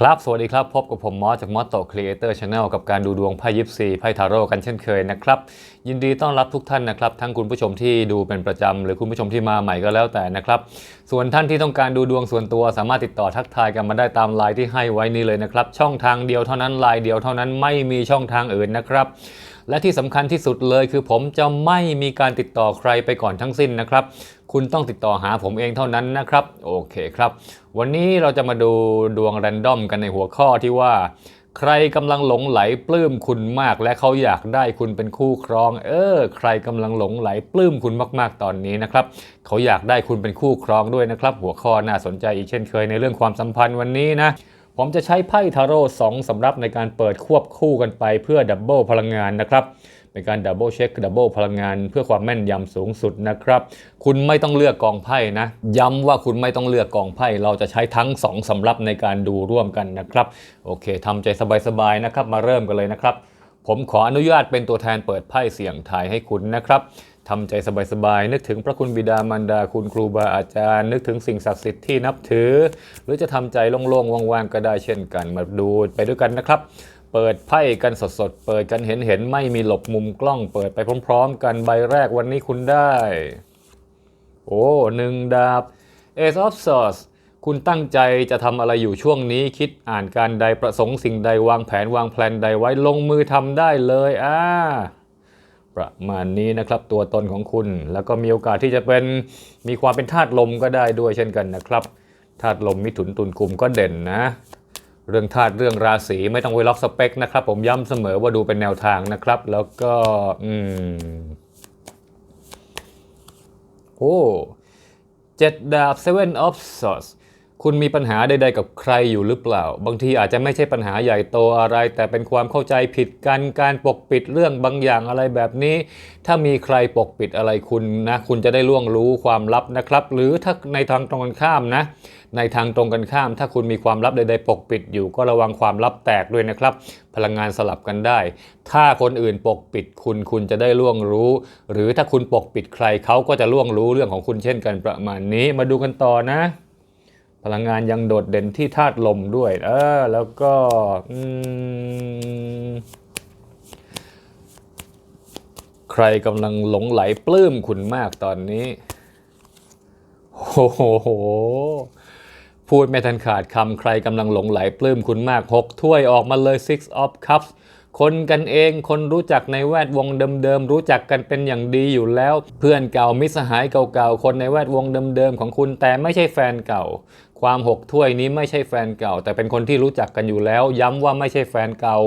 ครับ สวัสดีครับ พบกับผมมอสจากมอสโตครีเอเตอร์ชาแนลกับการดูดวงไพ่ยิปซีไพ่ทาโร่กันเช่นเคยนะครับ ยินดีต้อนรับทุกท่านนะครับ ทั้งคุณผู้ชมที่ดูเป็นประจำ หรือคุณผู้ชมที่มาใหม่ก็แล้วแต่นะครับ ส่วนท่านที่ต้องการดูดวงส่วนตัว สามารถติดต่อทักทายกันมาได้ตามไลน์ที่ให้ไว้นี้เลยนะครับ ช่องทางเดียวเท่านั้นไลน์เดียวเท่านั้นไม่มีช่องทางอื่นนะครับ และที่สำคัญที่สุดเลยคือผมจะไม่มีการติดต่อใครไปก่อนทั้งสิ้นนะครับ คุณต้องติดต่อหาผมเองเท่านั้นนะครับ โอเคครับ วันนี้เราจะมาดูดวงแรนดอมกันในหัวข้อที่ว่า ใครกำลังหลงไหลปลื้มคุณมาก และเขาอยากได้คุณเป็นคู่ครอง เออ ใครกำลังหลงไหลปลื้มคุณมาก ๆ ตอนนี้นะครับเขาอยากได้คุณเป็นคู่ครองด้วยนะครับ หัวข้อน่าสนใจอีกเช่นเคยในเรื่องความสัมพันธ์วันนี้นะ ผมจะใช้ไพ่ทาโร่สองสำรับในการเปิดควบคู่กันไปเพื่อดับเบิลพลังงานนะครับเป็นการดับเบิลเช็คดับเบิลพลังงานเพื่อความแม่นยำสูงสุดนะครับ คุณไม่ต้องเลือกกองไพ่นะ ย้ำว่าคุณไม่ต้องเลือกกองไพ่ เราจะใช้ทั้งสองสำรับในการดูร่วมกันนะครับ โอเคทำใจสบายๆนะครับ มาเริ่มกันเลยนะครับ ผมขออนุญาตเป็นตัวแทนเปิดไพ่เสี่ยงทายให้คุณนะครับ ทำใจสบายๆนึกถึงพระคุณบิดามารดาคุณครูบาอาจารย์ นึกถึงสิ่งศักดิ์สิทธิ์ที่นับถือ หรือจะทำใจโล่งๆว่างๆก็ได้เช่นกันมาดูไปด้วยกันนะครับเปิดไพ่กันสดๆ เปิดกันเห็นๆไม่มีหลบมุมกล้อง เปิดไปพร้อม ๆ กันใบแรกวันนี้คุณได้ โอ้หนึ่งดาบ Ace of Swords คุณตั้งใจจะทำอะไรอยู่ช่วงนี้ คิดอ่านการใดประสงค์สิ่งใดวางแผนวางแผนใดไว้ลงมือทำได้เลยอ่า ประมาณนี้นะครับ ตัวตนของคุณ แล้วก็มีโอกาสที่จะเป็นมีความเป็นธาตุลมก็ได้ด้วยเช่นกันนะครับธาตุลมมิถุนตุลกลุ่มก็เด่นนะ เรื่องธาตุเรื่องราศีไม่ต้องไปล็อกสเปคนะครับ ผมย้ำเสมอว่าดูเป็นแนวทางนะครับ แล้วก็อืมโอ้เจ็ดดาบ Seven of Swords คุณมีปัญหาใดๆกับใครอยู่หรือเปล่า บางทีอาจจะไม่ใช่ปัญหาใหญ่โตอะไร แต่เป็นความเข้าใจผิดกัน การปกปิดเรื่องบางอย่างอะไรแบบนี้ ถ้ามีใครปกปิดอะไรคุณนะ คุณจะได้ล่วงรู้ความลับนะครับ หรือถ้าในทางตรงกันข้ามนะ ในทางตรงกันข้าม ถ้าคุณมีความลับใดๆ ปกปิดอยู่ก็ระวังความลับแตกด้วยนะครับ พลังงานสลับกันได้ ถ้าคนอื่นปกปิดคุณคุณจะได้ล่วงรู้ หรือถ้าคุณปกปิดใครเขาก็จะล่วงรู้เรื่องของคุณเช่นกันประมาณนี้ มาดูกันต่อนะ พลังงานยังโดดเด่นที่ธาตุลมด้วย เออ แล้วก็ใครกำลังหลงไหลปลื้มคุณมากตอนนี้ โอ้โห พูดไม่ทันขาดคำใครกำลังหลงไหลปลื้มคุณมากหกถ้วยออกมาเลย six of cups คนกันเองคนรู้จักในแวดวงเดิมๆ รู้จักกันเป็นอย่างดีอยู่แล้ว เพื่อนเก่ามิตรสหายเก่าๆ คนในแวดวงเดิมๆ ของคุณแต่ไม่ใช่แฟนเก่า ความหกถ้วยนี้ไม่ใช่แฟนเก่า แต่เป็นคนที่รู้จักกันอยู่แล้ว ย้ำว่าไม่ใช่แฟนเก่า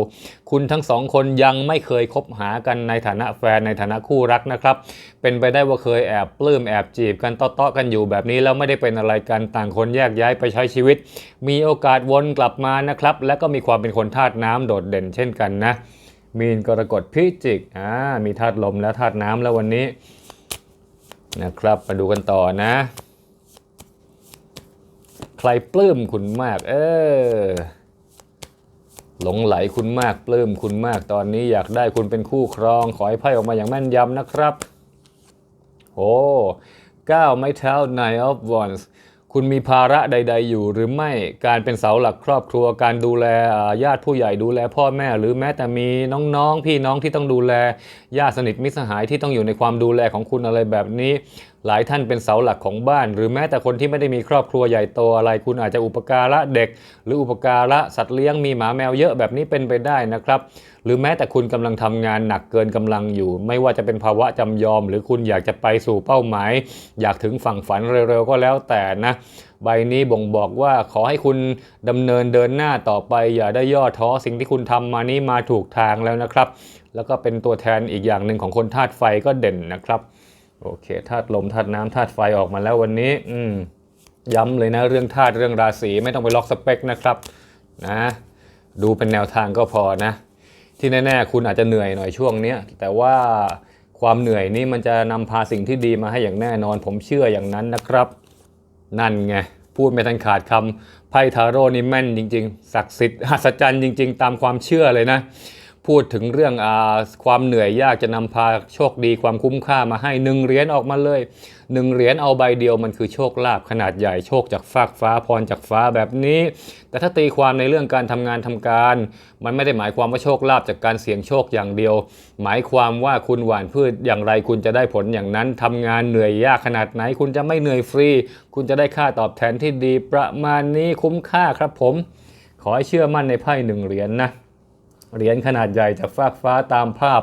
คุณทั้งสองคนยังไม่เคยคบหากันในฐานะแฟนในฐานะคู่รักนะครับ เป็นไปได้ว่าเคยแอบปลื้มแอบจีบกันเตาะๆกันอยู่แบบนี้แล้วไม่ได้เป็นอะไรกันต่างคนแยกย้ายไปใช้ชีวิต มีโอกาสวนกลับมานะครับ และก็มีความเป็นคนธาตุน้ำโดดเด่นเช่นกันนะ มีนกรกฎพิจิกอ่ามีธาตุลมและธาตุน้ำแล้ววันนี้นะครับมาดูกันต่อนะ ใครปลื้มคุณมาก เออหลงไหลคุณมากปลื้มคุณมากตอนนี้อยากได้คุณเป็นคู่ครอง ขอให้ไพ่ออกมาอย่างแม่นยำนะครับโอ้ก้าไม้เท้า Nine of Wands คุณมีภาระใด ๆ อยู่หรือไม่การเป็นเสาหลักครอบครัว การดูแลญาติผู้ใหญ่ดูแลพ่อแม่ หรือแม้แต่มีน้องๆ พี่น้องที่ต้องดูแลญาติสนิทมิตรสหายที่ต้องอยู่ในความดูแลของคุณอะไรแบบนี้ หลายท่านเป็นเสาหลักของบ้าน หรือแม้แต่คนที่ไม่ได้มีครอบครัวใหญ่โตอะไร คุณอาจจะอุปการะเด็ก หรืออุปการะสัตว์เลี้ยงมีหมาแมวเยอะแบบนี้เป็นไปได้นะครับ หรือแม้แต่คุณกำลังทำงานหนักเกินกำลังอยู่ ไม่ว่าจะเป็นภาวะจำยอม หรือคุณอยากจะไปสู่เป้าหมาย อยากถึงฝั่งฝันเร็วๆก็แล้วแต่นะใบนี้บ่งบอกว่าขอให้คุณดำเนินเดินหน้าต่อไป อย่าได้ย่อท้อสิ่งที่คุณทำมานี้มาถูกทางแล้วนะครับ แล้วก็เป็นตัวแทนอีกอย่างหนึ่งของคนธาตุไฟก็เด่นนะครับ โอเคธาตุลมธาตุน้ำธาตุไฟออกมาแล้ววันนี้ อืมย้ำเลยนะเรื่องธาตุเรื่องราศีไม่ต้องไปล็อกสเปคนะครับนะดูเป็นแนวทางก็พอนะ ที่แน่ ๆ คุณอาจจะเหนื่อยหน่อยช่วงนี้แต่ว่าความเหนื่อยนี้มันจะนำพาสิ่งที่ดีมาให้อย่างแน่นอน ผมเชื่ออย่างนั้นนะครับ นั่นไงพูดไม่ทันขาดคำไพ่ทาโร่นี่แม่นจริง ๆ ศักดิ์สิทธิ์หัศจรรย์จริง ๆ ตามความเชื่อเลยนะ พูดถึงเรื่องอความเหนื่อยยากจะนำพาโชคดีความคุ้มค่ามาให้หนึ่งเหรียญออกมาเลยหนึ่งเหรียญเอาใบเดียวมันคือโชคลาภขนาดใหญ่โชคจากฟากฟ้าพรจากฟ้าแบบนี้ แต่ถ้าตีความในเรื่องการทำงานทำการ มันไม่ได้หมายความว่าโชคลาภจากการเสี่ยงโชคอย่างเดียว หมายความว่าคุณหว่านพืชอย่างไรคุณจะได้ผลอย่างนั้นทำงานเหนื่อยยากขนาดไหน คุณจะไม่เหนื่อยฟรี คุณจะได้ค่าตอบแทนที่ดีประมาณนี้คุ้มค่าครับผม ขอให้เชื่อมั่นในไพ่หนึ่งเหรียญนนะ เหรียญขนาดใหญ่จากฟากฟ้าตามภาพ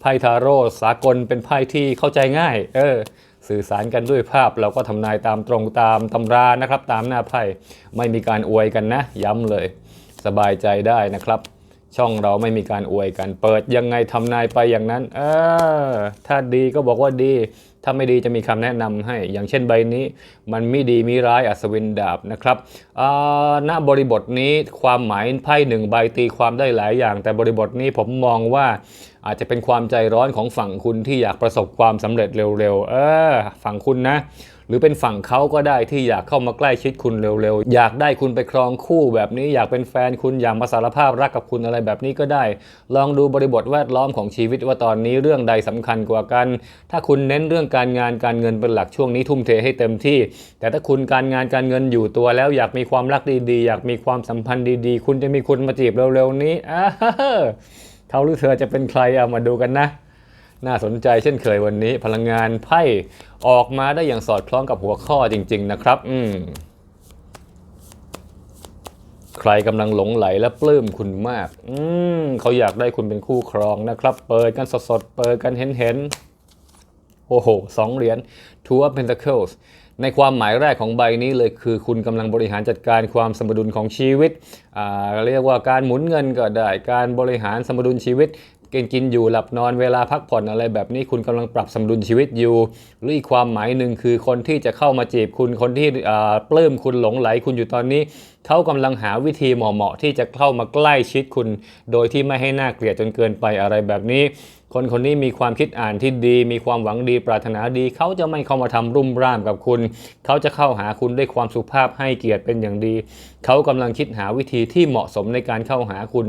ไพ่ทาโร่สากลเป็นไพ่ที่เข้าใจง่าย เออ สื่อสารกันด้วยภาพเราก็ทำนายตามตรงตามตำรานะครับ ตามหน้าไพ่ไม่มีการอวยกันนะ ย้ำเลย สบายใจได้นะครับ ช่องเราไม่มีการอวยกัน เปิดยังไงทำนายไปอย่างนั้น เออ ถ้าดีก็บอกว่าดี ถ้าไม่ดีจะมีคำแนะนำให้ อย่างเช่นใบนี้ มันไม่ดีมีร้ายอัศวินดาบนะครับอ่าณบริบทนี้ความหมายไพ่หนึ่งใบตีความได้หลายอย่าง แต่บริบทนี้ผมมองว่าอาจจะเป็นความใจร้อนของฝั่งคุณที่อยากประสบความสำเร็จเร็วๆ เออฝั่งคุณนะ หรือเป็นฝั่งเขาก็ได้ที่อยากเข้ามาใกล้ชิดคุณเร็วๆ อยากได้คุณไปครองคู่แบบนี้อยากเป็นแฟนคุณอยากมาสารภาพรักกับคุณอะไรแบบนี้ก็ได้ ลองดูบริบทแวดล้อมของชีวิตว่าตอนนี้เรื่องใดสำคัญกว่ากัน ถ้าคุณเน้นเรื่องการงานการเงินเป็นหลักช่วงนี้ทุ่มเทให้เต็มที่ แต่ถ้าคุณการงานการเงินอยู่ตัวแล้วอยากมีความรักดีๆ อยากมีความสัมพันธ์ดีๆ คุณจะมีคนมาจีบเร็วๆนี้อ้าเขาหรือเธอจะเป็นใครเอามาดูกันนะ น่าสนใจเช่นเคยวันนี้ พลังงานไพ่ออกมาได้อย่างสอดคล้องกับหัวข้อจริง ๆ นะครับ อืมใครกำลังหลงไหลและปลื้มคุณมาก อืมเขาอยากได้คุณเป็นคู่ครองนะครับ เปิดกันสดๆ เปิดกันเห็นๆ โอ้โหสองเหรียญ Two of Pentacles ในความหมายแรกของใบนี้เลยคือคุณกำลังบริหารจัดการความสมดุลของชีวิตอ่าเรียกว่าการหมุนเงินก็ได้ การบริหารสมดุลชีวิต กินกินอยู่หลับนอนเวลาพักผ่อนอะไรแบบนี้คุณกำลังปรับสมดุลชีวิตอยู่ หรืออีกความหมายหนึ่งคือคนที่จะเข้ามาจีบคุณคนที่ปลื้มคุณหลงไหลคุณอยู่ตอนนี้เขากำลังหาวิธีเหมาะๆที่จะเข้ามาใกล้ชิดคุณ โดยที่ไม่ให้หน่าเกลียดจนเกินไปอะไรแบบนี้ คนคนนี้มีความคิดอ่านที่ดี มีความหวังดีปรารถนาดี เขาจะไม่เข้ามาทำรุ่มร่ามกับคุณ เขาจะเข้าหาคุณด้วยความสุภาพให้เกียรติเป็นอย่างดี เขากำลังคิดหาวิธีที่เหมาะสมในการเข้าหาคุณ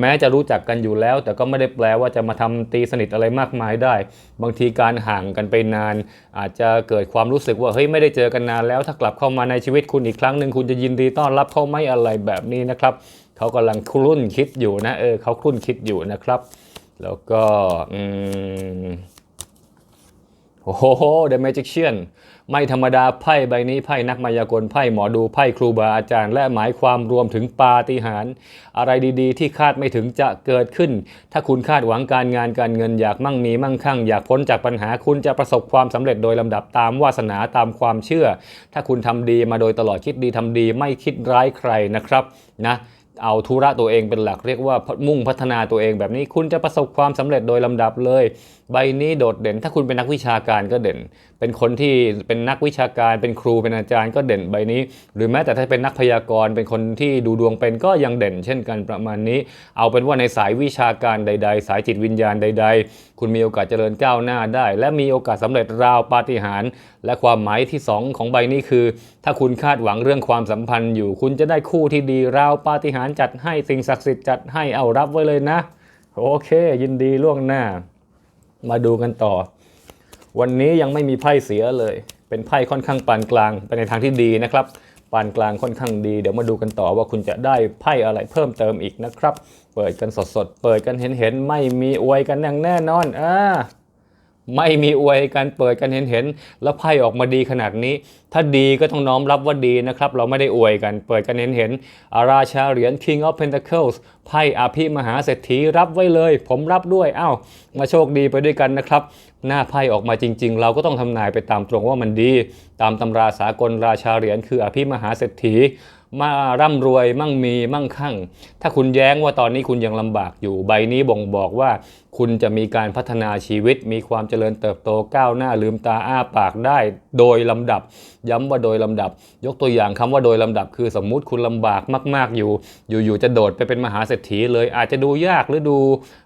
แม้จะรู้จักกันอยู่แล้ว แต่ก็ไม่ได้แปลว่าจะมาทำตีสนิทอะไรมากมายได้ บางทีการห่างกันไปนาน อาจจะเกิดความรู้สึกว่าเฮ้ยไม่ได้เจอกันนานแล้ว ถ้ากลับเข้ามาในชีวิตคุณอีกครั้งหนึ่งคุณจะยินดีต้อนรับเขาไหม่อะไรแบบนี้นะครับ เขากำลังครุ่นคิดอยู่นะเออเขาครุ่นคิดอยู่นะครับ แล้วก็อืมโอ้โห The Magician ไม่ธรรมดาไพ่ใบนี้ไพ่นักมายากลไพ่หมอดูไพ่ครูบาอาจารย์ และหมายความรวมถึงปาฏิหาริย์อะไรดีๆ ที่คาดไม่ถึงจะเกิดขึ้น ถ้าคุณคาดหวังการงานการเงินอยากมั่งมีมั่งคั่ง อยากพ้นจากปัญหาคุณจะประสบความสำเร็จโดยลำดับตามวาสนาตามความเชื่อ ถ้าคุณทำดีมาโดยตลอดคิดดีทำดีไม่คิดร้ายใครนะครับนะ เอาธุระตัวเองเป็นหลักเรียกว่ามุ่งพัฒนาตัวเองแบบนี้คุณจะประสบความสำเร็จโดยลำดับเลย ใบนี้โดดเด่น ถ้าคุณเป็นนักวิชาการก็เด่น เป็นคนที่เป็นนักวิชาการ เป็นครูเป็นอาจารย์ก็เด่นใบนี้ หรือแม้แต่ถ้าเป็นนักพยากรณ์เป็นคนที่ดูดวงเป็นก็ยังเด่น เช่นกันประมาณนี้ เอาเป็นว่าในสายวิชาการใด ๆ สายจิตวิญญาณใด ๆ คุณมีโอกาสเจริญก้าวหน้าได้ และมีโอกาสสำเร็จราวปาฏิหาริย์และความหมายที่สองของใบนี้คือ ถ้าคุณคาดหวังเรื่องความสัมพันธ์อยู่ คุณจะได้คู่ที่ดีราวปาฏิหาริย์จัดให้สิ่งศักดิ์สิทธิ์จัดให้เอารับไว้เลยนะ โอเค ยินดีล่วงหน้า มาดูกันต่อ วันนี้ยังไม่มีไพ่เสียเลย เป็นไพ่ค่อนข้างปานกลางไปในทางที่ดีนะครับปานกลางค่อนข้างดี เดี๋ยวมาดูกันต่อว่าคุณจะได้ไพ่อะไรเพิ่มเติมอีกนะครับ เปิดกันสดๆ เปิดกันเห็นๆ ไม่มีอวยกันอย่างแน่นอนอ่า ไม่มีอวยกันเปิดกันเห็นเห็นแล้วไพ่ออกมาดีขนาดนี้ ถ้าดีก็ต้องน้อมรับว่าดีนะครับ เราไม่ได้อวยกันเปิดกันเห็นเห็นอาราชาเหรียญ King of Pentacles ไพ่อาภิมหาเศรษฐีรับไว้เลย ผมรับด้วยอ้าวมาโชคดีไปด้วยกันนะครับ หน้าไพ่ออกมาจริง ๆ เราก็ต้องทำนายไปตามตรงว่ามันดี ตามตำราสากลราชาเหรียญคืออภิมหาเศรษฐีมาร่ำรวยมั่งมีมั่งคั่ง ถ้าคุณแย้งว่าตอนนี้คุณยังลำบากอยู่ใบนี้บ่งบอกว่า คุณจะมีการพัฒนาชีวิต มีความเจริญเติบโตก้าวหน้าลืมตาอ้าปากได้โดยลำดับ ย้ำว่าโดยลำดับ ยกตัวอย่างคำว่าโดยลำดับ คือสมมุติคุณลำบากมาก ๆอยู่ อยู่ๆจะโดดไปเป็นมหาเศรษฐีเลย อาจจะดูยากหรือดู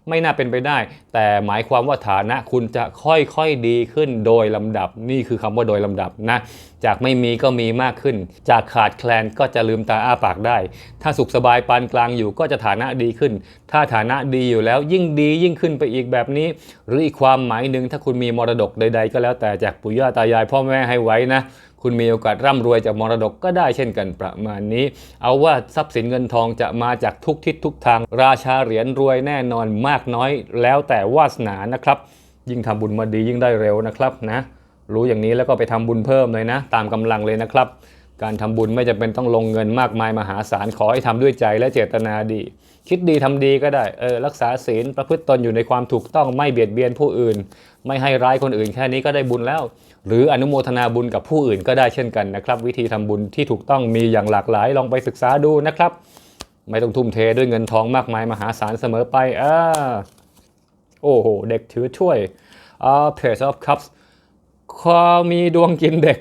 ไม่น่าเป็นไปได้ แต่หมายความว่าฐานะคุณจะค่อยๆดีขึ้นโดยลำดับ นี่คือคำว่าโดยลำดับนะจากไม่มีก็มีมากขึ้น จากขาดแคลนก็จะลืมตาอ้าปากได้ ถ้าสุขสบายปานกลางอยู่ก็จะฐานะดีขึ้น ถ้าฐานะดีอยู่แล้วยิ่งดียิ่งขึ้นไปอีกแบบนี้ หรืออีกความหมายหนึ่งถ้าคุณมีมรดกใด ๆ ก็แล้วแต่จากปู่ย่าตายายพ่อแม่ให้ไว้นะ คุณมีโอกาสร่ำรวยจากมรดกก็ได้เช่นกันประมาณนี้ เอาว่าทรัพย์สินเงินทองจะมาจากทุกทิศทุกทาง ราชาเหรียญรวยแน่นอนมากน้อย แล้วแต่วาสนานะครับ ยิ่งทำบุญมาดียิ่งได้เร็วนะครับนะรู้อย่างนี้แล้วก็ไปทำบุญเพิ่มเลยนะ ตามกำลังเลยนะครับการทำบุญไม่จำเป็นต้องลงเงินมากมายมหาศาลขอให้ทำด้วยใจและเจตนาดี คิดดีทำดีก็ได้เออรักษาศีลประพฤติตนอยู่ในความถูกต้องไม่เบียดเบียนผู้อื่น ไม่ให้ร้ายคนอื่นแค่นี้ก็ได้บุญแล้ว หรืออนุโมทนาบุญกับผู้อื่นก็ได้เช่นกันนะครับ วิธีทำบุญที่ถูกต้องมีอย่างหลากหลายลองไปศึกษาดูนะครับ ไม่ต้องทุ่มเทด้วยเงินทองมากมายมหาศาลเสมอไปอ่าโอ้โหเด็กถือถ้วยอ่า Page of Cups คอมีดวงกินเด็ก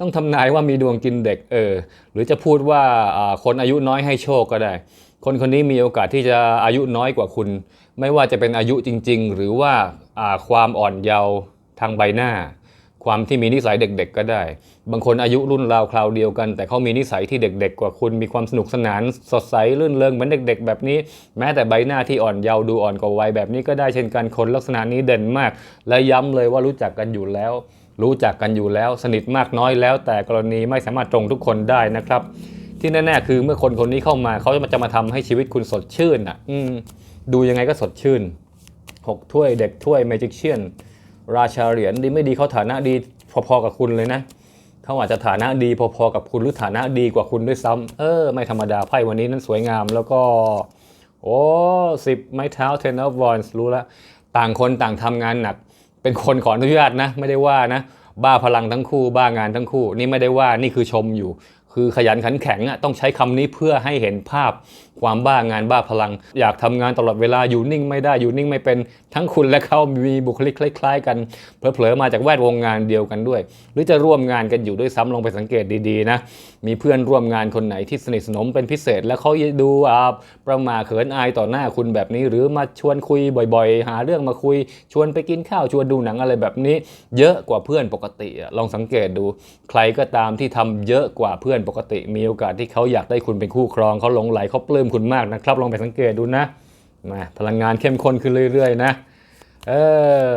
ต้องทำนายว่ามีดวงกินเด็กเออหรือจะพูดว่าอ่าคนอายุน้อยให้โชคก็ได้ คนคนนี้มีโอกาสที่จะอายุน้อยกว่าคุณ ไม่ว่าจะเป็นอายุจริง ๆ หรือว่าความอ่อนเยาว์ทางใบหน้า ความที่มีนิสัยเด็ก ๆ ก็ได้ บางคนอายุรุ่นราวคราวเดียวกัน แต่เขามีนิสัยที่เด็ก ๆ กว่าคุณ มีความสนุกสนานสดใสลื่นเริงเหมือนเด็ก ๆ แบบนี้ แม้แต่ใบหน้าที่อ่อนเยาว์ดูอ่อนกว่าวัยแบบนี้ก็ได้เช่นกันคนลักษณะนี้เด่นมาก และย้ำเลยว่ารู้จักกันอยู่แล้ว รู้จักกันอยู่แล้ว สนิทมากน้อยแล้ว แต่กรณีไม่สามารถตรงทุกคนได้นะครับ ที่แน่ๆคือเมื่อคนคนนี้เข้ามาเขาจะมาทำให้ชีวิตคุณสดชื่นอะ อืมดูยังไงก็สดชื่นหกถ้วยเด็กถ้วยเมจิกเชียนราชาเหรียญดีไม่ดีเขาฐานะดีพอๆกับคุณเลยนะเขาอาจจะฐานะดีพอๆกับคุณหรือฐานะดีกว่าคุณด้วยซ้ำเออ ไม่ธรรมดาไพ่วันนี้นั้นสวยงามแล้วก็โอ้สิบไม้เท้า ten of wands รู้แล้วต่างคนต่างทำงานหนัก เป็นคนขออนุญาตนะ ไม่ได้ว่านะ บ้าพลังทั้งคู่ บ้างานทั้งคู่ นี่ไม่ได้ว่านี่คือชมอยู่ คือขยันขันแข็งอะต้องใช้คำนี้เพื่อให้เห็นภาพความบ้างานบ้าพลัง อยากทำงานตลอดเวลาอยู่นิ่งไม่ได้อยู่นิ่งไม่เป็นทั้งคุณและเขามีบุคลิกคล้ายๆ กันเผลอๆมาจากแวดวงงานเดียวกันด้วย หรือจะร่วมงานกันอยู่ด้วยซ้ำลองไปสังเกตดีๆนะมีเพื่อนร่วมงานคนไหนที่สนิทสนมเป็นพิเศษ แล้วเขาดูอ่าประหมาเขินอายต่อหน้าคุณแบบนี้ หรือมาชวนคุยบ่อยๆ หาเรื่องมาคุย ชวนไปกินข้าวชวนดูหนังอะไรแบบนี้ เยอะกว่าเพื่อนปกติลองสังเกตดูใครก็ตามที่ทำเยอะกว่าเพื่อนปกติ มีโอกาสที่เขาอยากได้คุณเป็นคู่ครองเขาหลงไหลเขาปลื้มคุณมากนะครับลองไปสังเกตดูนะมาพลังงานเข้มข้นขึ้นเรื่อยๆนะเออ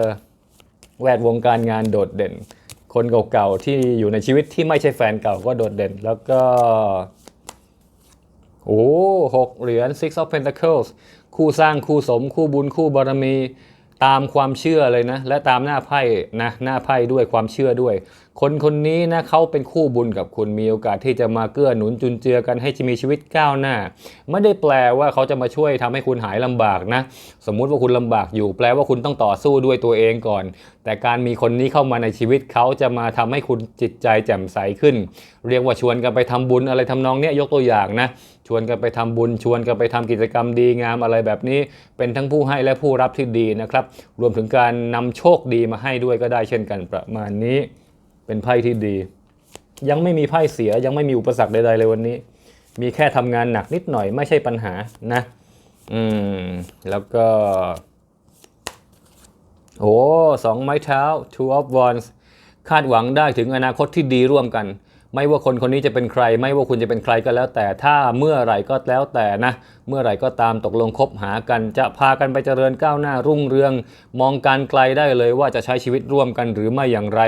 แวดวงการงานโดดเด่น คนเก่าๆที่อยู่ในชีวิตที่ไม่ใช่แฟนเก่าก็โดดเด่น แล้วก็โอ้หกเหรียญ six of pentacles คู่สร้างคู่สม คู่บุญคู่บารมี ตามความเชื่อเลยนะ และตามหน้าไพ่นะหน้าไพ่ด้วยความเชื่อด้วย คนคนนี้นะเขาเป็นคู่บุญกับคุณมีโอกาสที่จะมาเกื้อหนุนจุนเจือกันให้มีชีวิตก้าวหน้า ไม่ได้แปลว่าเขาจะมาช่วยทำให้คุณหายลำบากนะ สมมุติว่าคุณลำบากอยู่ แปลว่าคุณต้องต่อสู้ด้วยตัวเองก่อน แต่การมีคนนี้เข้ามาในชีวิตเขาจะมาทำให้คุณจิตใจแจ่มใสขึ้น เรียกว่าชวนกันไปทำบุญอะไรทำนองเนี้ยยกตัวอย่างนะ ชวนกันไปทำบุญชวนกันไปทำกิจกรรมดีงามอะไรแบบนี้ เป็นทั้งผู้ให้และผู้รับที่ดีนะครับ รวมถึงการนำโชคดีมาให้ด้วยก็ได้เช่นกันประมาณนี้ เป็นไพ่ที่ดี ยังไม่มีไพ่เสียยังไม่มีอุปสรรคใดๆเลยวันนี้ มีแค่ทำงานหนักนิดหน่อยไม่ใช่ปัญหานะ อืม แล้วก็ โอ้สองไม้เท้า two of wands คาดหวังได้ถึงอนาคตที่ดีร่วมกัน ไม่ว่าคนคนนี้จะเป็นใคร ไม่ว่าคุณจะเป็นใครก็แล้วแต่ถ้าเมื่อไหร่ก็แล้วแต่นะ เมื่อไหร่ก็ตามตกลงคบหากันจะพากันไปเจริญก้าวหน้ารุ่งเรือง มองการไกลได้เลยว่าจะใช้ชีวิตร่วมกันหรือไม่อย่างไร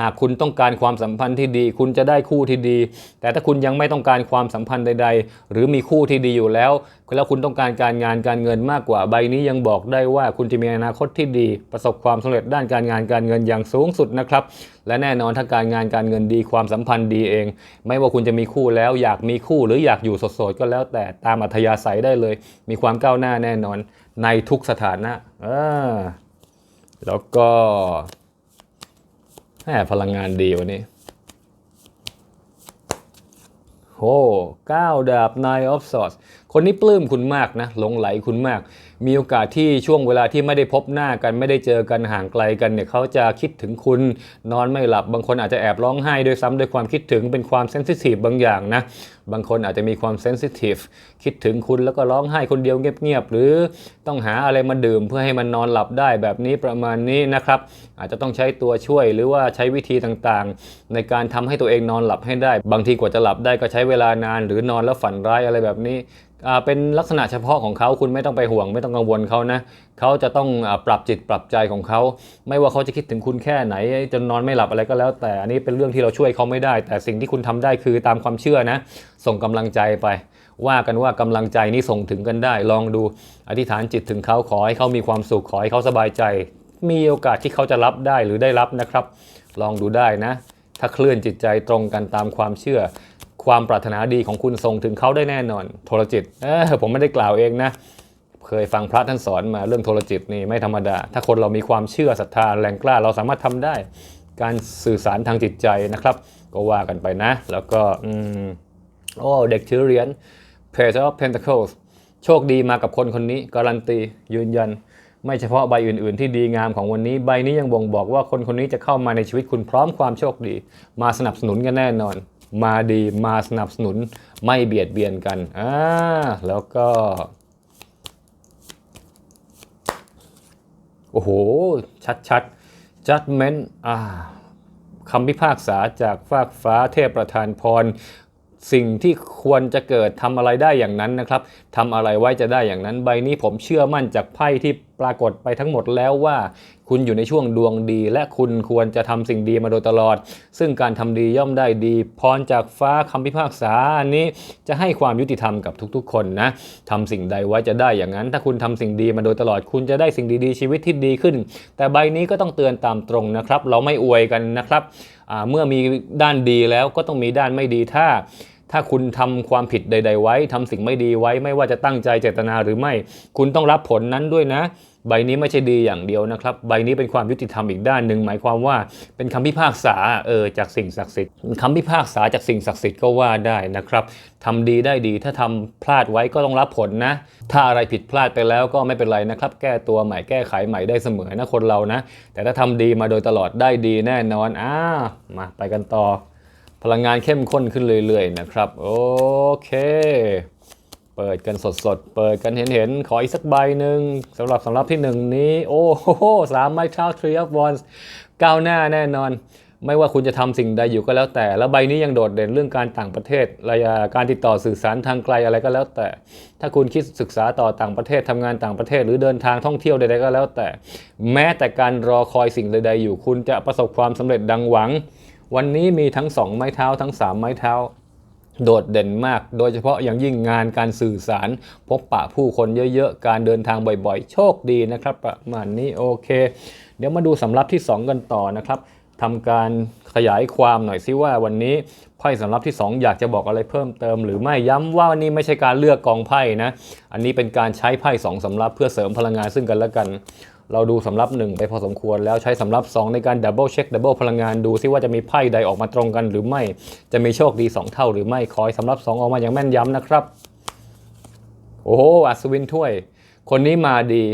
หากคุณต้องการความสัมพันธ์ที่ดี คุณจะได้คู่ที่ดี แต่ถ้าคุณยังไม่ต้องการความสัมพันธ์ใด ๆ หรือมีคู่ที่ดีอยู่แล้วแล้วคุณต้องการการงานการเงินมากกว่าใบนี้ยังบอกได้ว่าคุณจะมีอนาคตที่ดี ประสบความสำเร็จด้านการงานการเงินอย่างสูงสุดนะครับและแน่นอนถ้าการงานการเงินดีความสัมพันธ์ดีเอง ไม่ว่าคุณจะมีคู่แล้วอยากมีคู่หรืออยากอยู่โสดๆก็แล้วแต่ตามอัธยาศัยได้เลย มีความก้าวหน้าแน่นอนในทุกสถานะอแล้วก็แหมพลังงานดีวันนี้โอ้ก้าวดาบ Nine of Swords คนนี้ปลื้มคุณมากนะหลงไหลคุณมาก มีโอกาสที่ช่วงเวลาที่ไม่ได้พบหน้ากันไม่ได้เจอกันห่างไกลกันเนี่ยเขาจะคิดถึงคุณนอนไม่หลับบางคนอาจจะแอบร้องไห้ด้วยซ้ำด้วยความคิดถึงเป็นความเซนซิทีฟบางอย่างนะบางคนอาจจะมีความเซนซิทีฟคิดถึงคุณแล้วก็ร้องไห้คนเดียวเงียบๆหรือต้องหาอะไรมาดื่มเพื่อให้มันนอนหลับได้แบบนี้ประมาณนี้นะครับ อาจจะต้องใช้ตัวช่วยหรือว่าใช้วิธีต่างๆ ในการทำให้ตัวเองนอนหลับให้ได้ บางทีกว่าจะหลับได้ก็ใช้เวลานาน หรือนอนแล้วฝันร้ายอะไรแบบนี้ เป็นลักษณะเฉพาะของเขาคุณไม่ต้องไปห่วง ไม่ต้องกังวลเขานะเขาจะต้องปรับจิตปรับใจของเขา ไม่ว่าเขาจะคิดถึงคุณแค่ไหนจนนอนไม่หลับอะไรก็แล้ว แต่อันนี้เป็นเรื่องที่เราช่วยเขาไม่ได้ แต่สิ่งที่คุณทำได้คือตามความเชื่อนะ ส่งกำลังใจไป ว่ากันว่ากำลังใจนี้ส่งถึงกันได้ ลองดูอธิษฐานจิตถึงเขาขอให้เขามีความสุขขอให้เขาสบายใจ มีโอกาสที่เขาจะรับได้หรือได้รับนะครับ ลองดูได้นะ ถ้าเคลื่อนจิตใจตรงกันตามความเชื่อ ความปรารถนาดีของคุณส่งถึงเขาได้แน่นอน โทรจิตเออผมไม่ได้กล่าวเองนะ เคยฟังพระท่านสอนมาเรื่องโทรจิตนี่ไม่ธรรมดา ถ้าคนเรามีความเชื่อศรัทธาแรงกล้า เราสามารถทำได้ การสื่อสารทางจิตใจนะครับ ก็ว่ากันไปนะ แล้วก็อืมโอ้เด็กถือเหรียญ Page of Pentacles โชคดีมากับคนคนนี้ การันตียืนยัน ไม่เฉพาะใบอื่น ๆ ที่ดีงามของวันนี้ ใบนี้ยังบ่งบอกว่าคนคนนี้จะเข้ามาในชีวิตคุณพร้อมความโชคดี มาสนับสนุนกันแน่นอน มาดีมาสนับสนุนไม่เบียดเบียนกันอ่าแล้วก็ โอ้โห ชัดๆ judgment อ่าคำพิพากษาจากฟากฟ้าเทพประธานพรสิ่งที่ควรจะเกิดทำอะไรได้อย่างนั้นนะครับทำอะไรไว้จะได้อย่างนั้น ใบนี้ผมเชื่อมั่นจากไพ่ที่ ปรากฏไปทั้งหมดแล้วว่า คุณอยู่ในช่วงดวงดี และคุณควรจะทำสิ่งดีมาโดยตลอด ซึ่งการทำดีย่อมได้ดี พรจากฟ้าคำพิพากษาอันนี้จะให้ความยุติธรรมกับทุกๆ คนนะทำสิ่งใดไว้จะได้อย่างนั้น ถ้าคุณทำสิ่งดีมาโดยตลอด คุณจะได้สิ่งดีๆชีวิตที่ดีขึ้น แต่ใบนี้ก็ต้องเตือนตามตรงนะครับ เราไม่อวยกันนะครับเมื่อมีด้านดีแล้วก็ต้องมีด้านไม่ดีถ้าถ้าคุณทำความผิดใด ๆ ไว้ทำสิ่งไม่ดีไว้ ไม่ว่าจะตั้งใจเจตนาหรือไม่ คุณต้องรับผลนั้นด้วยนะ ใบนี้ไม่ใช่ดีอย่างเดียวนะครับ ใบนี้เป็นความยุติธรรมอีกด้านหนึ่งหมายความว่าเป็นคำพิพากษาเออจากสิ่งศักดิ์สิทธิ์คำพิพากษาจากสิ่งศักดิ์สิทธิ์ก็ว่าได้นะครับทำดีได้ดีถ้าทำพลาดไว้ก็ต้องรับผลนะ ถ้าอะไรผิดพลาดไปแล้วก็ไม่เป็นไรนะครับ แก้ตัวใหม่แก้ไขใหม่ได้เสมอนะคนเรานะ แต่ถ้าทำดีมาโดยตลอดได้ดีแน่นอนอ่ามาไปกันต่อ พลังงานเข้มข้นขึ้นเรื่อยๆนะครับ โอเค เปิดกันสดๆเปิดกันเห็นๆขออีกสักใบหนึ่งสำหรับสำหรับที่หนึ่งนี้ โอ้โหสามไม้เท้า Three of Wands ก้าวหน้าแน่นอน ไม่ว่าคุณจะทำสิ่งใดอยู่ก็แล้วแต่ แล้วใบนี้ยังโดดเด่นเรื่องการต่างประเทศระยะการติดต่อสื่อสารทางไกลอะไรก็แล้วแต่ ถ้าคุณคิดศึกษาต่อต่างประเทศทำงานต่างประเทศ หรือเดินทางท่องเที่ยวใดๆก็แล้วแต่ แม้แต่การรอคอยสิ่งใด ๆ อยู่ คุณจะประสบความสำเร็จดังหวัง วันนี้มีทั้ง 2 ไม้เท้าทั้ง 3 ไม้เท้า โดดเด่นมาก โดยเฉพาะอย่างยิ่งงานการสื่อสาร พบปะผู้คนเยอะๆ การเดินทางบ่อยๆ โชคดีนะครับ ประมาณนี้โอเค เดี๋ยวมาดูสำรับที่ 2 กันต่อนะครับทำการขยายความหน่อยซิว่าวันนี้ไพ่สำรับที่ 2 อยากจะบอกอะไรเพิ่มเติม หรือไม่ย้ำว่าวันนี้ไม่ใช่การเลือกกองไพ่นะ อันนี้เป็นการใช้ไพ่สองสำรับเพื่อเสริมพลังงานซึ่งกันและกัน เราดูสำรับ 1 ไปพอสมควร แล้วใช้สำรับ 2 ในการดับเบิลเช็คดับเบิลพลังงานดูซิว่าจะมีไพ่ใดออกมาตรงกันหรือไม่ จะมีโชคดี 2 เท่าหรือไม่คอยสำรับ 2 ออกมาอย่างแม่นยำนะครับ โอ้โหอัศวินถ้วย คนนี้มาดี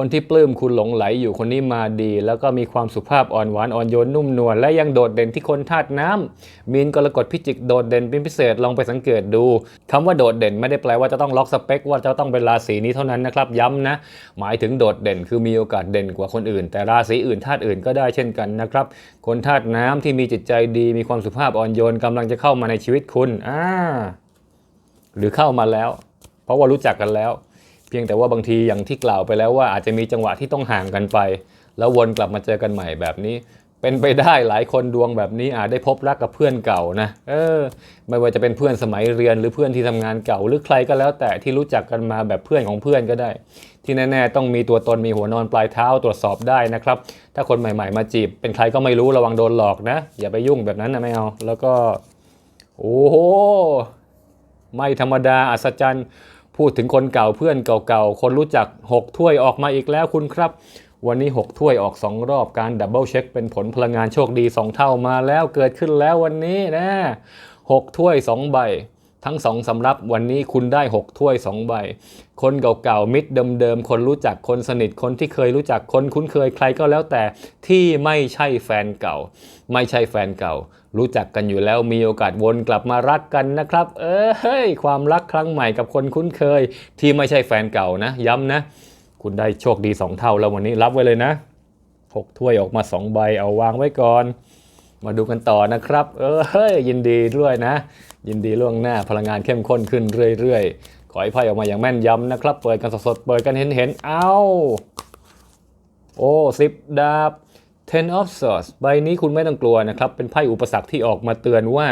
คนที่ปลื้มคุณหลงไหลอยู่คนนี้มาดี แล้วก็มีความสุภาพอ่อนหวานอ่อนโยนนุ่มนวลและยังโดดเด่นที่คนธาตุน้ำมีนกรกฎพิจิกโดดเด่นเป็นพิเศษลองไปสังเกตดูคำว่าโดดเด่นไม่ได้แปลว่าจะต้องล็อกสเปค ว่าจะต้องเป็นราศีนี้เท่านั้นนะครับย้ำนะ หมายถึงโดดเด่นคือมีโอกาสเด่นกว่าคนอื่น แต่ราศีอื่นธาตุอื่นก็ได้เช่นกันนะครับคนธาตุน้ำที่มีจิตใจดี มีความสุภาพอ่อนโยนกำลังจะเข้ามาในชีวิตคุณอ่าหรือเข้ามาแล้ว เพราะว่ารู้จักกันแล้ว เพียงแต่ว่าบางทีอย่างที่กล่าวไปแล้วว่าอาจจะมีจังหวะที่ต้องห่างกันไป แล้ววนกลับมาเจอกันใหม่แบบนี้ เป็นไปได้หลายคนดวงแบบนี้อาจได้พบรักกับเพื่อนเก่านะเออไม่ว่าจะเป็นเพื่อนสมัยเรียนหรือเพื่อนที่ทำงานเก่าหรือใครก็แล้ว แต่ที่รู้จักกันมาแบบเพื่อนของเพื่อนก็ได้ ที่แน่ๆต้องมีตัวตนมีหัวนอนปลายเท้าตรวจสอบได้นะครับ ถ้าคนใหม่ๆมาจีบ เป็นใครก็ไม่รู้ระวังโดนหลอกนะ อย่าไปยุ่งแบบนั้นนะไม่เอาแล้วก็โอ้โหไม่ธรรมดาอัศจรรย์ พูดถึงคนเก่าเพื่อนเก่าๆ คนรู้จัก 6 ถ้วยออกมาอีกแล้วคุณครับ วันนี้ 6 ถ้วยออก 2 รอบการดับเบิลเช็คเป็นผลพลังงานโชคดี 2 เท่ามาแล้วเกิดขึ้นแล้ววันนี้นะ 6 ถ้วย 2 ใบ ทั้ง2สำรับวันนี้คุณได้ 6 ถ้วย 2 ใบ คนเก่าๆ มิตรเดิมๆ คนรู้จักคนสนิทคนที่เคยรู้จักคนคุ้นเคยใครก็แล้วแต่ที่ไม่ใช่แฟนเก่า ไม่ใช่แฟนเก่า รู้จักกันอยู่แล้วมีโอกาสวนกลับมารักกันนะครับ เอ้ยความรักครั้งใหม่กับคนคุ้นเคย ที่ไม่ใช่แฟนเก่านะ ย้ำนะ คุณได้โชคดี 2 เท่าแล้ววันนี้รับไว้เลยนะหกถ้วยออกมาสองใบเอาวางไว้ก่อน มาดูกันต่อนะครับ เออเฮ้ยยินดีด้วยนะ ยินดีล่วงหน้าพลังงานเข้มข้นขึ้นเรื่อยๆ ขอให้ไพ่ออกมาอย่างแม่นยำนะครับ เปิดกันสดๆ เปิดกันเห็นๆ เอ้า โอ้สิบดาบ Ten of Swords ใบนี้คุณไม่ต้องกลัวนะครับ เป็นไพ่อุปสรรคที่ออกมาเตือนว่า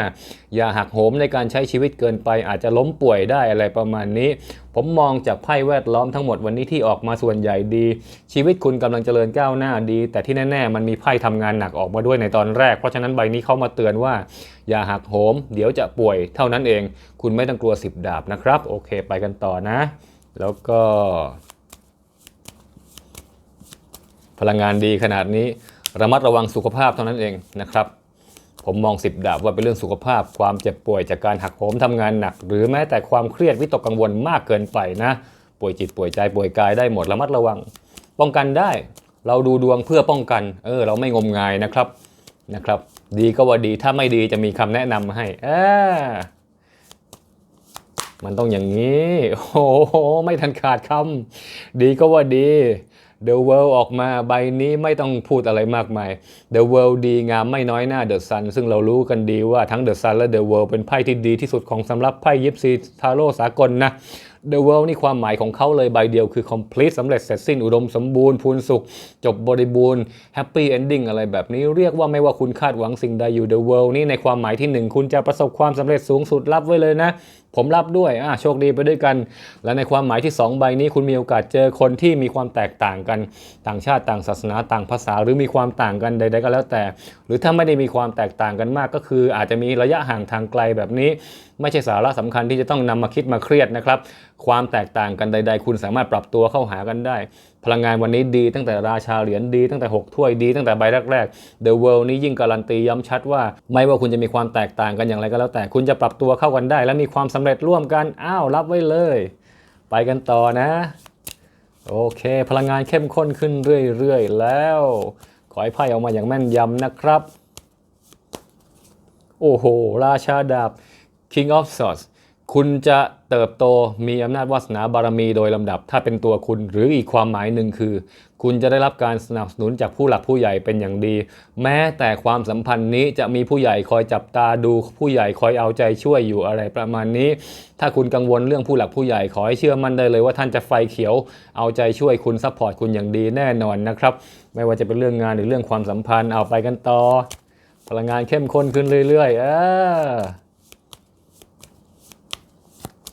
อย่าหักโหมในการใช้ชีวิตเกินไป อาจจะล้มป่วยได้อะไรประมาณนี้ ผมมองจากไพ่แวดล้อมทั้งหมดวันนี้ที่ออกมาส่วนใหญ่ดี ชีวิตคุณกำลังเจริญก้าวหน้าดี แต่ที่แน่ ๆ มันมีไพ่ทำงานหนักออกมาด้วยในตอนแรก เพราะฉะนั้นใบนี้เข้ามาเตือนว่า อย่าหักโหม เดี๋ยวจะป่วยเท่านั้นเอง คุณไม่ต้องกลัว10ดาบนะครับโอเค ไปกันต่อนะ แล้วก็ พลังงานดีขนาดนี้ ระมัดระวังสุขภาพเท่านั้นเองนะครับ ผมมอง10ดาบว่าเป็นเรื่องสุขภาพ ความเจ็บป่วยจากการหักโหมทำงานหนัก หรือแม้แต่ความเครียดวิตกกังวลมากเกินไปนะ ป่วยจิตป่วยใจป่วยกายได้หมดระมัดระวัง ป้องกันได้ เราดูดวงเพื่อป้องกัน เออ เราไม่งมงายนะครับนะครับ ดีก็ว่าดีถ้าไม่ดีจะมีคำแนะนำให้เออมันต้องอย่างนี้ โอ้โห ไม่ทันขาดคำ ดีก็ว่าดี The World ออกมาใบนี้ไม่ต้องพูดอะไรมากมาย The World ดีงามไม่น้อยหน้า The Sun ซึ่งเรารู้กันดีว่าทั้ง The Sun และ The World เป็นไพ่ที่ดีที่สุดของสำหรับไพ่ยิปซีทาโร่สากลนะ The World นี่ความหมายของเขาเลยใบเดียวคือ complete สำเร็จเสร็จสิ้นอุดมสมบูรณ์พูนสุข จบบริบูรณ์ happy ending อะไรแบบนี้เรียกว่าไม่ว่าคุณคาดหวังสิ่งใดอยู่ The World นี่ในความหมายที่หนึ่งคุณจะประสบความสำเร็จสูงสุดรับไว้เลยนะผมรับด้วยอะโชคดีไปด้วยกัน และในความหมายที่ 2 ใบนี้คุณมีโอกาสเจอคนที่มีความแตกต่างกัน ต่างชาติต่างศาสนาต่างภาษา หรือมีความต่างกันใด ๆ ก็แล้วแต่ หรือถ้าไม่ได้มีความแตกต่างกันมากก็คือ อาจจะมีระยะห่างทางไกลแบบนี้ ไม่ใช่สาระสำคัญที่จะต้องนำมาคิดมาเครียดนะครับ ความแตกต่างกันใด ๆ คุณสามารถปรับตัวเข้าหากันได้ พลังงานวันนี้ดีตั้งแต่ราชาเหรียญดีตั้งแต่ 6 ถ้วยดีตั้งแต่ใบแรกๆ The World นี้ยิ่งการันตีย้ำชัดว่า ไม่ว่าคุณจะมีความแตกต่างกันอย่างไรก็แล้วแต่คุณจะปรับตัวเข้ากันได้ และมีความสำเร็จร่วมกันอ้าวรับไว้เลย ไปกันต่อนะ โอเค พลังงานเข้มข้นขึ้นเรื่อยๆ แล้ว ขอให้ไพ่ออกมาอย่างแม่นยำนะครับ โอ้โห ราชาดาบ King of Swords คุณจะเติบโตมีอำนาจวาสนาบารมีโดยลำดับ ถ้าเป็นตัวคุณหรืออีกความหมายหนึ่งคือ คุณจะได้รับการสนับสนุนจากผู้หลักผู้ใหญ่เป็นอย่างดี แม้แต่ความสัมพันธ์นี้จะมีผู้ใหญ่คอยจับตาดูผู้ใหญ่คอยเอาใจช่วยอยู่อะไรประมาณนี้ ถ้าคุณกังวลเรื่องผู้หลักผู้ใหญ่ขอให้เชื่อมั่นได้เลยว่าท่านจะไฟเขียวเอาใจช่วยคุณซัพพอร์ตคุณอย่างดีแน่นอนนะครับไม่ว่าจะเป็นเรื่องงานหรือเรื่องความสัมพันธ์เอาไปกันต่อพลังงานเข้มข้นขึ้นเรื่อยๆเออ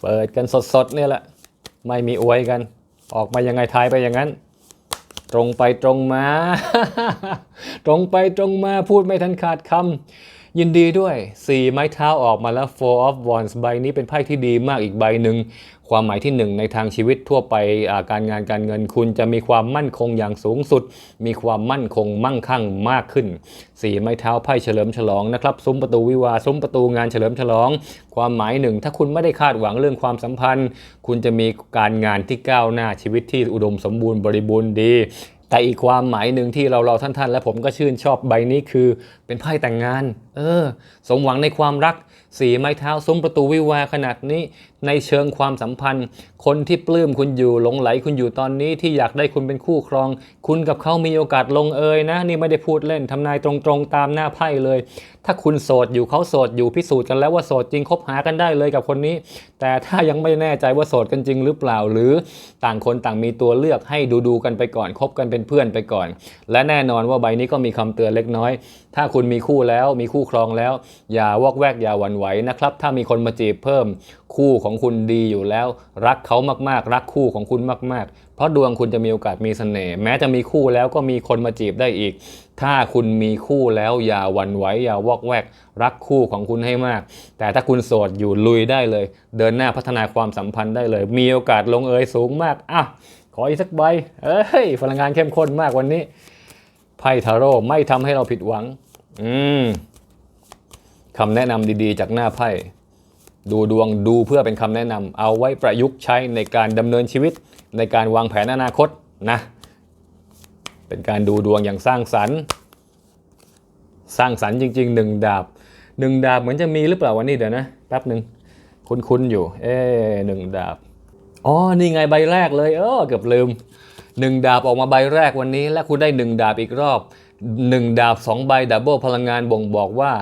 เปิดกันสดๆเนี่ยแหละ ไม่มีอวยกัน ออกมายังไงทายไปอย่างนั้น ตรงไปตรงมา ตรงไปตรงมาพูดไม่ทันขาดคำยินดีด้วย 4 ไม้เท้าออกมาแล้ว Four of Wands ใบนี้เป็นไพ่ที่ดีมากอีกใบหนึ่ง ความหมายที่ 1 ในทางชีวิตทั่วไปาการงานการเงินคุณจะมีความมั่นคงอย่างสูงสุด มีความมั่นคงมั่งคั่งมากขึ้น4ไม้เท้าไพ่เฉลิมฉลองนะครับซุ้มประตูวิวาซุ้มประตูงานเฉลิมฉลอง ความหมายหนึ่งถ้าคุณไม่ได้คาดหวังเรื่องความสัมพันธ์ คุณจะมีการงานที่ก้าวหน้าชีวิตที่อุดมสมบูรณ์บริบูรณ์ดีแต่อีกความหมายหนึ่งที่เราเราท่านๆ และผมก็ชื่นชอบใบนี้คือเป็นไพ่แต่งงาน เออสมหวังในความรัก สีไม้เท้าซุ้มประตูวิวาขนาดนี้ ในเชิงความสัมพันธ์ คนที่ปลื้มคุณอยู่หลงไหลคุณอยู่ตอนนี้ที่อยากได้คุณเป็นคู่ครอง คุณกับเขามีโอกาสลงเอยนะ นี่ไม่ได้พูดเล่นทำนายตรงๆตามหน้าไพ่เลย ถ้าคุณโสดอยู่เขาโสดอยู่พิสูจน์กันแล้วว่าโสดจริงคบหากันได้เลยกับคนนี้ แต่ถ้ายังไม่แน่ใจว่าโสดกันจริงหรือเปล่า หรือต่างคนต่างมีตัวเลือกให้ดูดูๆกันไปก่อนคบกันเป็นเพื่อนไปก่อน และแน่นอนว่าใบนี้ก็มีคำเตือนเล็กน้อย ถ้าคุณมีคู่แล้วมีคู่ครองแล้ว อย่าวอกแวกอย่าหวั่นไหวนะครับ ถ้ามีคนมาจีบเพิ่ม คู่ของคุณดีอยู่แล้ว รักเขามากๆ รักคู่ของคุณมากๆ เพราะดวงคุณจะมีโอกาสมีเสน่ห์แม้จะมีคู่แล้วก็มีคนมาจีบได้อีก ถ้าคุณมีคู่แล้วอย่าหวั่นไหวอย่าวอกแวก รักคู่ของคุณให้มาก แต่ถ้าคุณโสดอยู่ลุยได้เลย เดินหน้าพัฒนาความสัมพันธ์ได้เลย มีโอกาสลงเอยสูงมากอะขออีกสักใบเอ้ยพลังงานเข้มข้นมากวันนี้ไพ่ทาโร่ไม่ทำให้เราผิดหวัง อืมคำแนะนำดีๆ จากหน้าไพ่ ดูดวงดูเพื่อเป็นคำแนะนำเอาไว้ประยุกต์ใช้ในการดำเนินชีวิต ในการวางแผนอนาคตนะ เป็นการดูดวงอย่างสร้างสรรค์ สร้างสรรค์จริงๆหนึ่งดาบหนึ่งดาบเหมือนจะมีหรือเปล่าวันนี้เดี๋ยวนะแป๊บหนึ่งคุ้นๆอยู่ เอ๊หนึ่งดาบอ๋อนี่ไงใบแรกเลย เออเกือบลืม1ดาบออกมาใบแรกวันนี้ และคุณได้1ดาบอีกรอบ 1 ดาบ 2 ใบดับเบิลพลังงานบ่งบอกว่า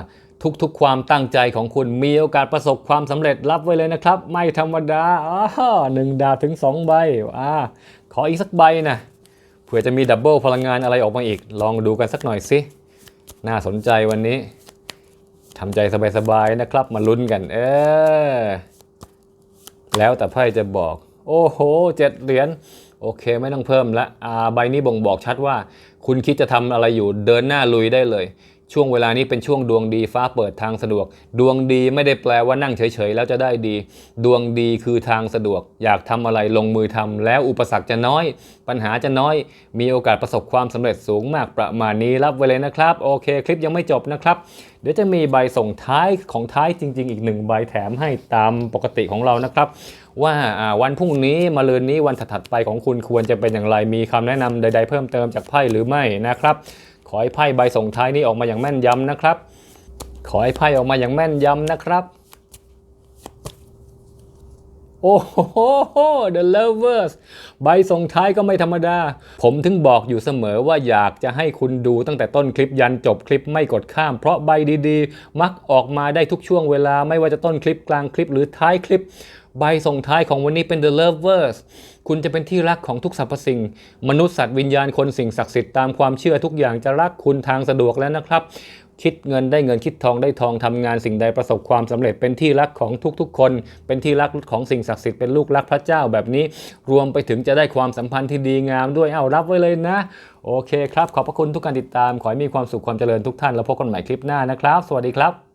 ทุกๆ ความตั้งใจของคุณมีโอกาสประสบความสำเร็จรับไว้เลยนะครับ ไม่ธรรมดาอ๋อหนึ่งดาบถึง 2 ใบอ่าขออีกสักใบนะเผื่อจะมีดับเบิลพลังงานอะไรออกมาอีก ลองดูกันสักหน่อยสิน่าสนใจวันนี้ทำใจสบายๆนะครับ มาลุ้นกัน เออแล้วแต่ไพ่จะบอก โอ้โหเจ็ดเหรียญ โอเคไม่ต้องเพิ่มละใบนี้บ่งบอกชัดว่า คุณคิดจะทำอะไรอยู่เดินหน้าลุยได้เลย ช่วงเวลานี้เป็นช่วงดวงดีฟ้าเปิดทางสะดวก ดวงดีไม่ได้แปลว่านั่งเฉยๆแล้วจะได้ดี ดวงดีคือทางสะดวก อยากทำอะไรลงมือทำแล้วอุปสรรคจะน้อย ปัญหาจะน้อย มีโอกาสประสบความสำเร็จสูงมากประมาณนี้รับไว้เลยนะครับโอเค คลิปยังไม่จบนะครับ เดี๋ยวจะมีใบส่งท้ายของท้ายจริง ๆ อีกหนึ่งใบแถมให้ตามปกติของเรานะครับ ว่าวันพรุ่งนี้มาลืนนี้วันถัดไปของคุณควรจะเป็นอย่างไร มีคำแนะนำใด ๆ เพิ่มเติมจากไพ่หรือไม่นะครับ ขอให้ไพ่ใบส่งท้ายนี้ออกมาอย่างแม่นยำนะครับ ขอให้ไพ่ออกมาอย่างแม่นยำนะครับโอ้โห The Lovers ใบส่งท้ายก็ไม่ธรรมดา ผมถึงบอกอยู่เสมอว่าอยากจะให้คุณดูตั้งแต่ต้นคลิปยันจบคลิปไม่กดข้าม เพราะใบดีๆ มักออกมาได้ทุกช่วงเวลาไม่ว่าจะต้นคลิปกลางคลิปหรือท้ายคลิป ใบส่งท้ายของวันนี้เป็น The Lovers คุณจะเป็นที่รักของทุกสรรพสิ่ง มนุษย์สัตว์วิญญาณคนสิ่งศักดิ์สิทธิ์ตามความเชื่อทุกอย่างจะรักคุณทางสะดวกแล้วนะครับ คิดเงินได้เงินคิดทองได้ทองทำงานสิ่งใดประสบความสำเร็จเป็นที่รักของทุกๆ คน เป็นที่รักของสิ่งศักดิ์สิทธิ์เป็นลูกรักพระเจ้าแบบนี้ รวมไปถึงจะได้ความสัมพันธ์ที่ดีงามด้วยเอารับไว้เลยนะ โอเคครับ ขอบพระคุณทุกการติดตาม ขอให้มีความสุขความเจริญทุกท่านแล้วพบกันใหม่คลิปหน้านะครับ สวัสดีครับ